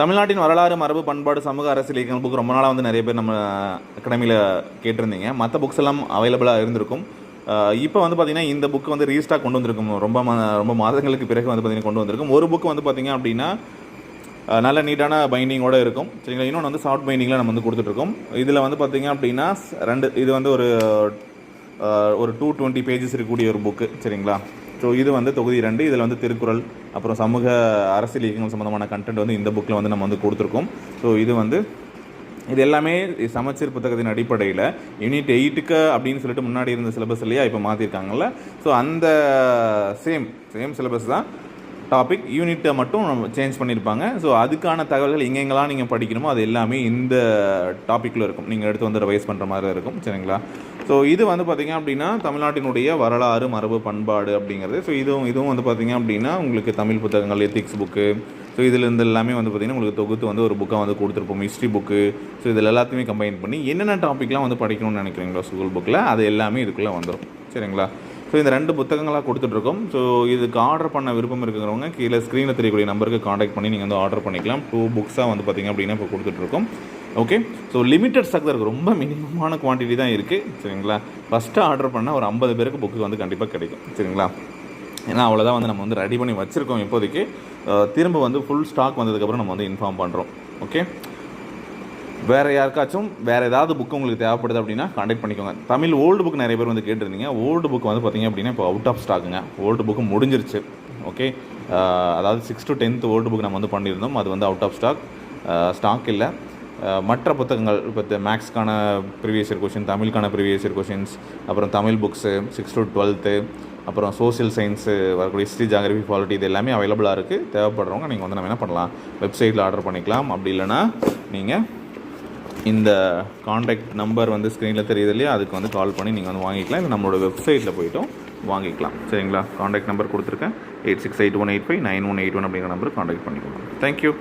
தமிழ்நாட்டின் வரலாறு மரபு பண்பாடு சமூக அரசியல் இயக்கங்கள் புக் ரொம்ப நாளாக வந்து நிறைய பேர் நம்ம அகாடமியில் கேட்டிருந்தீங்க. மற்ற புக்ஸ் எல்லாம் அவைலபிளாக இருந்திருக்கும். இப்போ வந்து பார்த்திங்கன்னா இந்த புக்கு வந்து ரீஸ்டாக் கொண்டு வந்திருக்கும். ரொம்ப ரொம்ப மாதங்களுக்கு பிறகு வந்து பார்த்திங்கன்னா கொண்டு வந்திருக்கும். ஒரு புக் வந்து பார்த்திங்க அப்படின்னா நல்ல நீட்டான பைண்டிங்கோட இருக்கும். சரிங்களா? இன்னொன்று வந்து சாஃப்ட் பைண்டிங்கில் நம்ம வந்து கொடுத்துட்ருக்கோம். இதில் வந்து பார்த்தீங்க அப்படின்னா ரெண்டு இது வந்து ஒரு ஒரு டூ டுவெண்ட்டி பேஜஸ் இருக்கக்கூடிய ஒரு புக்கு சரிங்களா? ஸோ இது வந்து தொகுதி ரெண்டு. இதில் வந்து திருக்குறள் அப்புறம் சமூக அரசியல் இயக்கங்கள் சம்மந்தமான கண்டென்ட் வந்து இந்த புக்கில் வந்து நம்ம வந்து கொடுத்துருக்கோம். ஸோ இது வந்து இது எல்லாமே சமச்சீர் புத்தகத்தின் அடிப்படையில். யூனிட் எயிட்டுக்கு அப்படின்னு சொல்லிட்டு முன்னாடி இருந்த சிலபஸ் இல்லையா? இப்போ மாற்றிருக்காங்கல்ல ஸோ அந்த சேம் சேம் சிலபஸ் தான் டாபிக் யூனிட்டை மட்டும் சேஞ்ச் பண்ணியிருப்பாங்க ஸோ அதுக்கான தகவல்கள் எங்கெங்கெல்லாம் நீங்கள் படிக்கணுமோ அது எல்லாமே இந்த டாப்பிக்கில் இருக்கும். நீங்கள் எடுத்து வந்து ரிவைஸ் பண்ணுற மாதிரி இருக்கும். சரிங்களா? ஸோ இது வந்து பார்த்திங்க அப்படின்னா தமிழ்நாட்டினுடைய வரலாறு மரபு பண்பாடு அப்படிங்கிறது. ஸோ இதுவும் இதுவும் வந்து பார்த்திங்க அப்படின்னா உங்களுக்கு தமிழ் புத்தகங்கள் எத்திக்ஸ் புக்கு ஸோ இதில் இருந்து எல்லாமே வந்து பார்த்திங்கன்னா உங்களுக்கு தொகுத்து வந்து ஒரு புக்காக வந்து கொடுத்துருப்போம். ஹிஸ்ட்ரி புக்கு ஸோ இதில் எல்லாத்தையுமே கம்பைன் பண்ணி என்னென்ன டாப்பிக்லாம் வந்து படிக்கணும்னு நினைக்கிறீங்களோ ஸ்கூல் புக்கில் அது எல்லாமே இதுக்குள்ளே வந்துடும் சரிங்களா? ஸோ இந்த ரெண்டு புத்தகங்களாக கொடுத்துட்ருக்கோம் ஸோ இதுக்கு ஆர்டர் பண்ண விருப்பம் இருக்கிறவங்க கீழே ஸ்க்ரீனில் தெரியக்கூடிய நம்பருக்கு காண்டாக்ட் பண்ணி நீங்கள் வந்து ஆர்டர் பண்ணிக்கலாம். டூ புக்ஸாக வந்து பார்த்திங்க அப்படின்னா இப்போ கொடுத்துட்ருக்கோம் ஓகே ஸோ லிமிட்டட் ஸ்டாக் தான் இருக்குது ரொம்ப மினிமமான குவான்டிட்டி தான் இருக்குது சரிங்களா? ஃபஸ்ட்டு ஆர்டர் பண்ணால் ஒரு ஐம்பது பேருக்கு புக்கு வந்து கண்டிப்பாக கிடைக்கும். சரிங்களா? ஏன்னா அவ்வளோதான் வந்து நம்ம வந்து ரெடி பண்ணி வச்சுருக்கோம் இப்போதைக்கு. திரும்ப வந்து ஃபுல் ஸ்டாக் வந்ததுக்கப்புறம் நம்ம வந்து இன்ஃபார்ம் பண்ணுறோம் ஓகே வேறு யாருக்காச்சும் வேறு ஏதாவது புக்கு உங்களுக்கு தேவைப்படுது அப்படின்னா காண்டாக்ட் பண்ணிக்கோங்க. தமிழ் ஓல்டு புக் நிறைய பேர் வந்து கேட்டிருந்தீங்க. ஓல்டு புக் வந்து பார்த்தீங்க அப்படின்னா இப்போ அவுட் ஆஃப் ஸ்டாக்குங்க ஓல்டு புக்கு முடிஞ்சிருச்சு. ஓகே அதாவது six to tenth old book நம்ம வந்து பண்ணியிருந்தோம். அது வந்து அவுட் ஆஃப் ஸ்டாக் ஸ்டாக் இல்லை. மற்ற புத்தகங்கள் இப்போ மேக்ஸ்க்கான ப்ரீவியஸ் இயர் கொஷின் தமிழுக்கான ப்ரீவியஸ் இயர் கொஷின்ஸ் அப்புறம் Tamil books six to twelfth அப்புறம் சோஷியல் சயின்ஸு வரக்கூடிய ஹிஸ்ட்ரி ஜாகிரபி குவாலிட்டி இது எல்லாமே அவைலபிளாக இருக்குது தேவைப்படுறவங்க நீங்கள் வந்து நம்ம என்ன பண்ணலாம்? வெப்சைட்டில் ஆர்டர் பண்ணிக்கலாம். அப்படி இல்லைன்னா நீங்கள் இந்த காண்டாக்ட் நம்பர் வந்து ஸ்க்ரீனில் தெரியுது இல்லையா? அதுக்கு வந்து கால் பண்ணி நீங்கள் வந்து வாங்கிக்கலாம். இல்லை நம்மளோட வெப்சைட்டில் போய்ட்டும் வாங்கிக்கலாம். சரிங்களா? காண்டாக்ட் நம்பர் கொடுத்துருக்கேன். Eight six eight one eight five nine one eight one அப்படிங்கிற நம்பருக்கு காண்டாக்ட் பண்ணிக்கோங்க. தேங்க்யூ